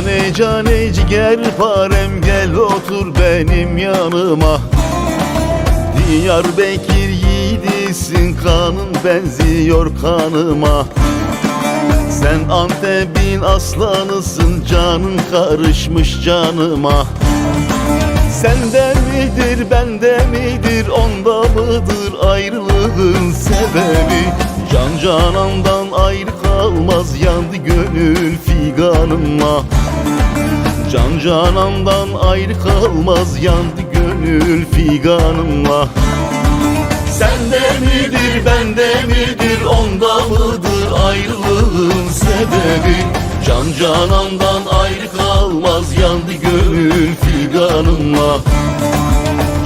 Cane cane ciğer parem gel otur benim yanıma. Diyarbakır yiğidisin kanın benziyor kanıma. Sen Antep'in aslanısın canın karışmış canıma. Sende midir bende midir onda mıdır ayrılığın sebebi? Can canandan kalmaz yandı gönül figanıma. Can canandan ayrı kalmaz yandı gönül figanıma. Sende midir bende midir onda mıdır ayrılığın sebebi? Can canandan ayrı kalmaz yandı gönül figanıma.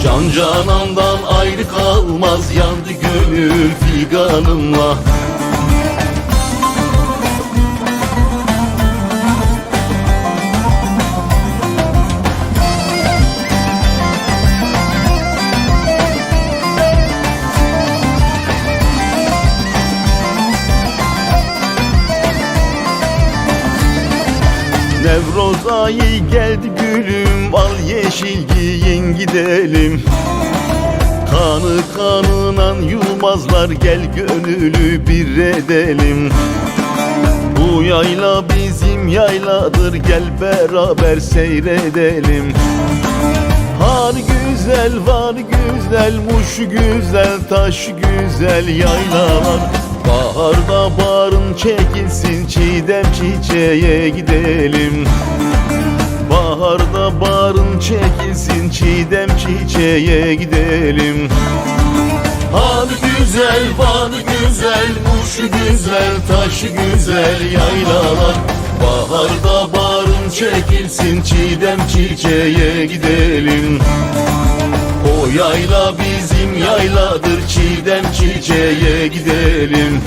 Can canandan ayrı kalmaz yandı gönül figanıma Nevroz ayı geldi gülüm Al yeşil giyin gidelim. Kanı kanınan yumazlar Gel gönülü bir edelim. Bu yayla bizim yayladır Gel beraber seyredelim. Har güzel var güzel Muş güzel taş güzel yaylalar Baharda barın çekilsin Çiğdem çiçeğe gidelim. Baharda barın çekilsin Çiğdem çiçeğe gidelim. Han güzel, van güzel, muş güzel, taş güzel yaylalar. Baharda barın çekilsin, çiğdem çiçeğe gidelim O yayla bizim yayladır, çiğdem çiçeğe gidelim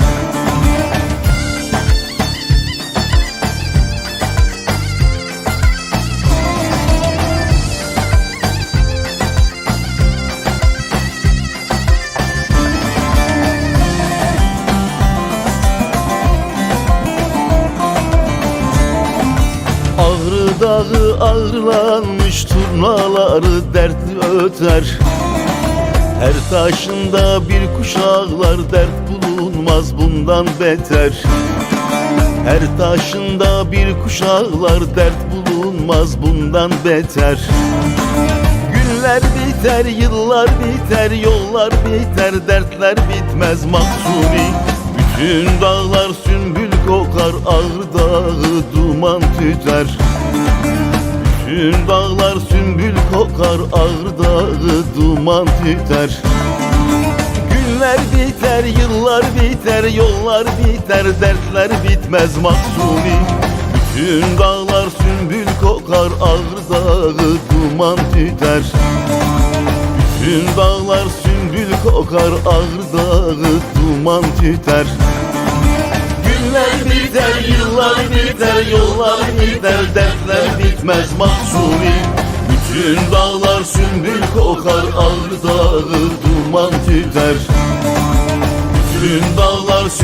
Ağrı dağı ağrılanmış turnaları dertli öter. Her taşında bir kuş ağlar dert bulunmaz bundan beter. Her taşında bir kuş ağlar dert bulunmaz bundan beter. Günler biter, yıllar biter, yollar biter, dertler bitmez mahzuni Bütün dağlar sümbül kokar, ağrı dağı duman tüter Bütün dağlar sümbül kokar, ağrı dağı duman tüter Günler biter, yıllar biter, yollar biter, dertler bitmez mahzuni. Bütün dağlar sümbül kokar, ağrı dağı duman tüter Bütün dağlar sümbül kokar, ağrı dağı duman tüter biter, yıllar biter, yollar biter, dertler bitmez mahzuni. Bütün dağlar sümbül kokar, ağrı dağı duman tüter Bütün dağlar sümbül